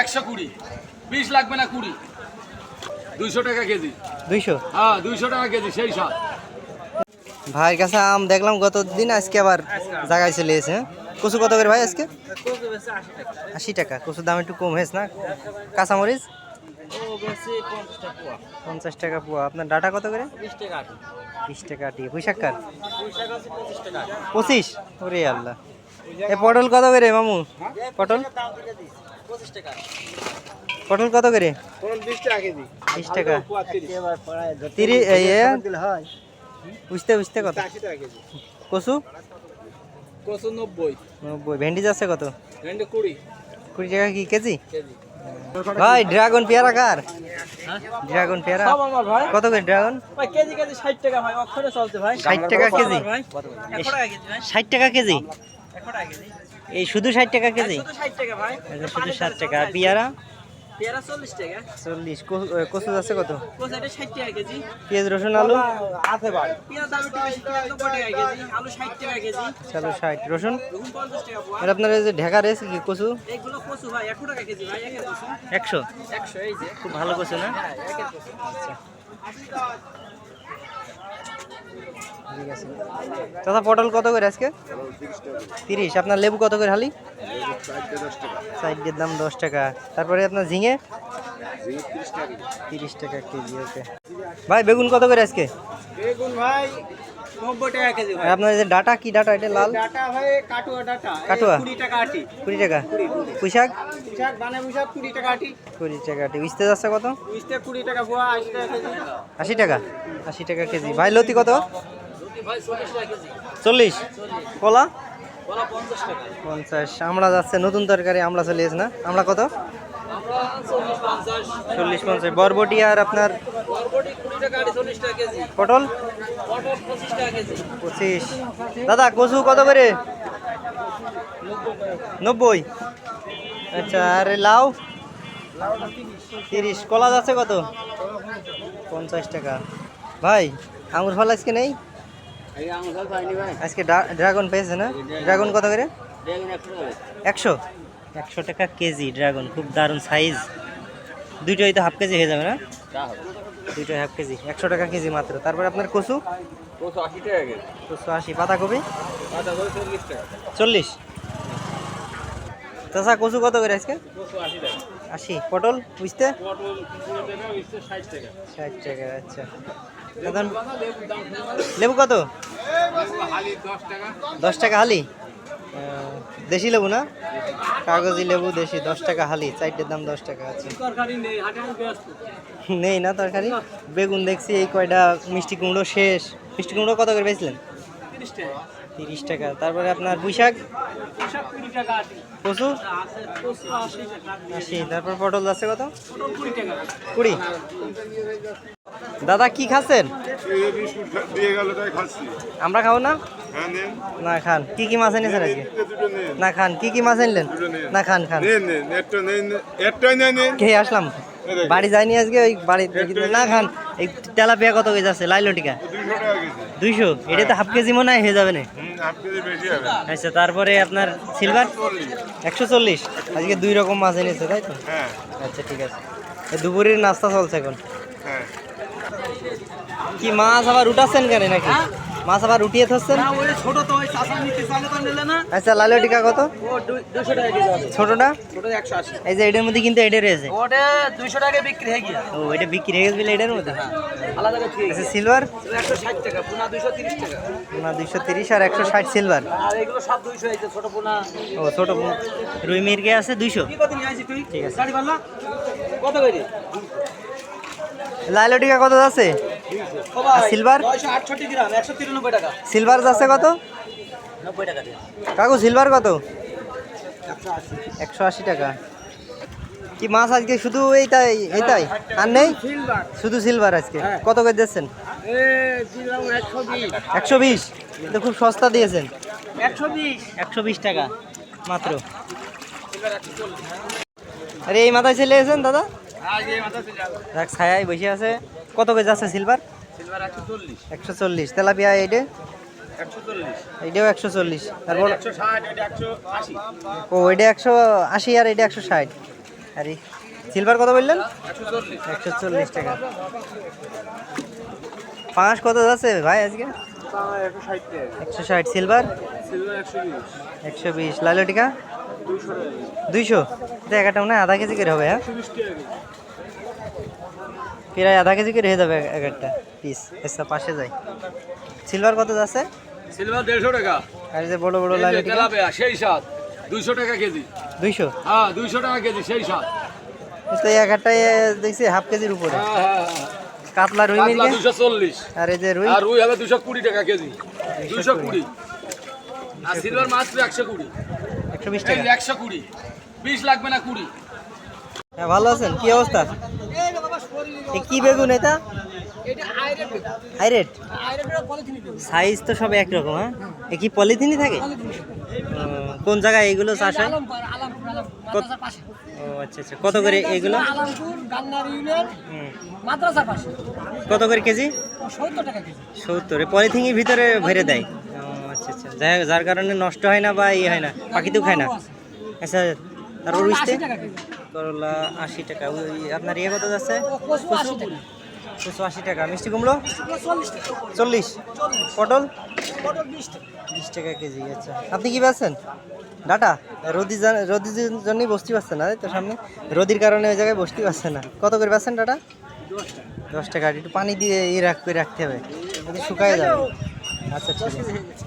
একশো কুড়ি। বিশ লাগবে না কুড়ি। দুইশো টাকা কেজি। দুইশো? হ্যাঁ দুইশো টাকা কেজি সেই সব ভাইয়ের কাছে আম দেখলাম গত দিন আজকে আবার জায়গায় চলে এসে হ্যাঁ? কচু কত করে ভাই আজকে? আশি টাকা। কচুর দাম একটু কম হয়েছে না? কাঁচামরিচ? পঞ্চাশ টাকা পোয়া। আপনার ডাটা কত করে? বিশ টাকা আটি। কার? পঁচিশ? ওরে আল্লাহ। এ পটল কত করে মামু? পটল? পটল কত করে? বিশ টাকা। তিরিশ বুঝতে বুঝতে কত কচু? কত নব্বই। নব্বই ভেন্ডি যাচ্ছে কত? ভেন্ডি কুড়ি কুড়ি টাকা কি কেজি? ভাই ড্রাগন পেয়ারা কার? ড্রাগন পেয়ারা? কত করে ড্রাগন? ভাই কেজি কেজি ষাট টাকা ভাই। অক্ষরে চলছে ভাই। ষাট টাকা কেজি? ভাই? একশো টাকা কেজি? এই শুধু ষাট টাকা কেজি? শুধু ষাট টাকা আচ্ছা, আর পেয়ারা? চল্লিশ কচু যাচ্ছে কত? পেঁয়াজ রসুন আলু? ষাট চলো ষাট রসুন? আর আপনার যে ঢাকা কি কচু? একশো খুব ভালো কচু না? হ্যাঁ কচু। দাদা পটল কত করে আজকে? তিরিশ। আপনার লেবু কত করে হালি? সাইডের দাম দশ টাকা। তারপরে আপনার ঝিঙে? তিরিশ টাকা কেজি, ওকে। ভাই, বেগুন কত করে আজকে? বেগুন ভাই আপনার যে ডাটা কি ডাটা? এটা লাল? ডাটা ভাই কাটুয়া ডাটা। কাটুয়া? কুড়ি টাকা আটি। কুড়ি টাকা। পুঁইশাক? পুঁইশাক বানে পুঁইশাক কুড়ি টাকা আটি। কুড়ি টাকা আটি। যাচ্ছে কত? উইস্তে কুড়ি টাকা পোয়া আশি টাকা কেজি। আশি টাকা? আশি টাকা কেজি। ভাই লতি কত? ভাই চল্লিশ টাকা কেজি। চল্লিশ? কলা? বলা পঞ্চাশ টাকা। পঞ্চাশ। আমলা যাচ্ছে নতুন তরকারি আমলা চলে এসে না? কত? আমরা চল্লিশ পঞ্চাশ। চল্লিশ পঞ্চাশ। বরবটি আর আপনার পটল? পঁচিশ দাদা কচু কত করে? নব্বই। আচ্ছা আর লাউ? তিরিশ। কলা যাচ্ছে কত? পঞ্চাশ টাকা। ভাই আঙুর ফল আজকে নেই? আজকে ড্রাগন পেয়েছে না? ড্রাগন কত করে? একশো একশো? একশো টাকা কেজি ড্রাগন খুব দারুণ সাইজ। দুইটাই তো হাফ কেজি হয়ে যাবে না? হবে হাফ কেজি একশো টাকা কেজি মাত্র। তারপরে আপনার কচু? কত আশি টাকা কেজি। কচু আশি। পাতাকপি চল্লিশ টাকা। চল্লিশ। চাষা কচু কত করে আজকে? আশি পটল বুঝতে ষাট টাকা। আচ্ছা। লেবু কত? দশ টাকা হালি? দেশি লেবু না? কাগজি লেবু দেশি দশ টাকা হালি চারটের দাম দশ টাকা আছে। নেই না তরকারি? বেগুন দেখছি এই কয়টা মিষ্টি কুমড়ো শেষ। মিষ্টি কুমড়ো কত করে বেচলেন? তিরিশ টাকা। তারপরে আপনার পুঁইশাক? কচু? আশি তারপর পটল আছে কত? কুড়ি দাদা কি খাচ্ছেন? এই বিস্কুট খা- দিয়ে গেল তাই খাচ্ছি। আমরা খাব না? না খান। কি কি মাছ এনেছেন আজকে? না খান। কি কি মাছ আনলেন না খান খান। খেয়ে আসলাম? বাড়ি যাইনি আজকে ওই বাড়ি না খান। এই তেলাপিয়া কত কেজি আছে? লাইলো টিকা। দুইশো এটা তো হাফ কেজি মনে হয় হয়ে যাবে না। হুম হাফ কেজি বেশি হবে। আচ্ছা তারপরে আপনার সিলভার একশো চল্লিশ। আজকে দুই রকম মাছ এনেছে তাই তো? হ্যাঁ। আচ্ছা ঠিক আছে। দুপুরের নাস্তা চলছে এখন। হ্যাঁ। কি মাছ আবার উঠাচ্ছেন কেন নাকি? মাছ আবার উঠিয়ে থাকছেন না ছোট তো ওই চাষা নিতে চালে তো নিলে না। আচ্ছা লাইলো টিকা কত? দুশো টাকা ছোটটা? ছোট একশো আশি। এই যে এটার মধ্যে কিন্তু এটা রয়েছে। ওটা দুইশো টাকা বিক্রি হয়ে গিয়া। ও এটা বিক্রি হয়ে গেছে এটার মধ্যে? আলাদা আচ্ছা সিলভার একশো ষাট টাকা পোনা দুইশো তিরিশ টাকা। আর একশো ষাট সিলভার আর এগুলো সব দুইশো হয়েছে ছোট পোনা। ও ছোট রুই মির্গে আছে কত ঠিক আছে। কত করে? লাইলো টিকা কত যাচ্ছে? ও ভাই সিলভার? সিলভার যাচ্ছে কত? নব্বই টাকা দিয়ে। কাকু সিলভার কত? একশো আশি টাকা। কি মাছ আজকে? শুধু এইটাই এইটাই? আর নেই? সিলভার শুধু সিলভার আজকে। হ্যাঁ। কত করে দিচ্ছেন এ দিলাম একশো বিশ। তো খুব সস্তা দিয়েছেন। একশো বিশ। একশো বিশ টাকা মাত্র। আরে এই মাথায় চলে এসেছেন দাদা? দেখ ছায়ায় বসে আছে। কত কেজি আছে সিলভার সিলভার একশো চল্লিশ। তেলাপিয়া এইটে এটাও একশো চল্লিশ। তারপর ও এটা একশো আশি আর এটা একশো ষাট। আর সিলভার কত বললেন? একশো চল্লিশ। টাকা। পাঁচ কত আছে ভাই আজকে? একশো ষাট সিলভার একশো বিশ। একশো দুইশো? একটা মনে হয় আধা কেজি করে হবে হ্যাঁ? প্রায় আধা কেজি করে হয়ে যাবে এক একটা পিস এসা পাশে যাই। সিলভার কত আছে সিলভার দেড়শো টাকা। আর এই যে বড় বড় তেলাপিয়া সেই সাত দুইশো টাকা কেজি। দুইশো? হ্যাঁ দুইশো টাকা কেজি সেই সাত তো এক একটাই দেখছি হাফ কেজির উপরে। হ্যাঁ হ্যাঁ হ্যাঁ। কাতলা রুই দুশো চল্লিশ। আর এই যে রুই? আর রুই হবে দুশো কুড়ি টাকা কেজি। দুশো কুড়ি। আর সিলভার মাত্র একশো কুড়ি। একশো বিশ টাকা। একশো কুড়ি। বিশ লাগবে না কুড়ি। হ্যাঁ ভালো আছেন? কি অবস্থা? কি বেগুন এটা? হাইরেট? সাইজ তো সব একরকম হ্যাঁ? এ কি পলিথিনই থাকে? কোন জায়গায় এগুলো চাষ হয়? কত- ও আচ্ছা আচ্ছা। কত করে এগুলো? কত করে কেজি? সত্তর টাকা কেজি। সত্তর। পলিথিনের ভিতরে ভরে দেয় ও আচ্ছা আচ্ছা যাই হোক, যার কারণে নষ্ট হয় না বা ইয়ে হয় না পাখিতেও খায় না। আচ্ছা তারপর কেজি। করলা আশি টাকা ওই আপনার ইয়ে কত যাচ্ছে? কচু আশি টাকা। দুশো আশি টাকা মিষ্টি কুমড়ো? চল্লিশ পটল? বিশ টাকা। কেজি আচ্ছা। আপনি কি পাচ্ছেন? ডাটা? রোদি রোদির জন্যই বসতে পারছেন না তো সামনে। রোদির কারণে ওই জায়গায় বসতে পারছেন না। কত করে পাচ্ছেন ডাটা? দশ টাকা। একটু পানি দিয়ে ই রাখ করে রাখতে হবে। যদি শুকায় যাবে। আচ্ছা ঠিক আছে।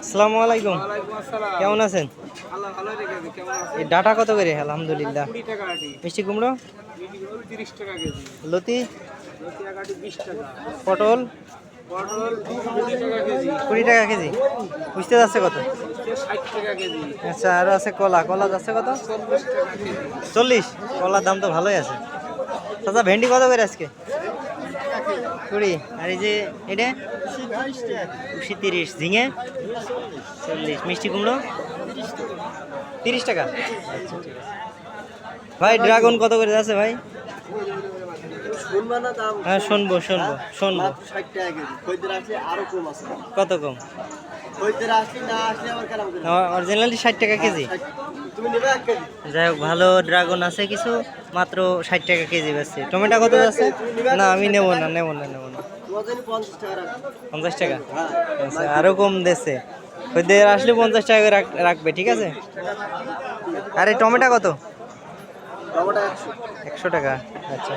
আসসালামু আলাইকুম। কেমন আছেন? এই ডাটা কত করে? আলহামদুলিল্লাহ। মিষ্টি কুমড়ো? লতি? পটল? কুড়ি টাকা কেজি। বুঝতে যাচ্ছে কত? আচ্ছা আরও আছে কলা। কলা যাচ্ছে কত? চল্লিশ। কলার দাম তো ভালোই আছে। চাচা, ভেন্ডি কত করে আজকে? কুড়ি। আর এই যে এটা? উশি তিরিশ। ঝিঙে? চল্লিশ। মিষ্টি কুমড়ো? তিরিশ টাকা। আচ্ছা ভাই, ড্রাগন কত করে আছে ভাই? হ্যাঁ শুনব শুনব শুনব। কত কম? অরিজিনালি ষাট টাকা কেজি। যাই হোক, ভালো ড্রাগন আছে কিছু, মাত্র ষাট টাকা কেজি বেচছে। টমেটো কত আছে না, আমি নেব না নেব না নেব না। পঞ্চাশ টাকা? আচ্ছা আরও কম দেশে খদ্দের আসলে পঞ্চাশ টাকা করে রাখ- রাখবে, ঠিক আছে? আরে, টমেটো কত? একশো টাকা আচ্ছা।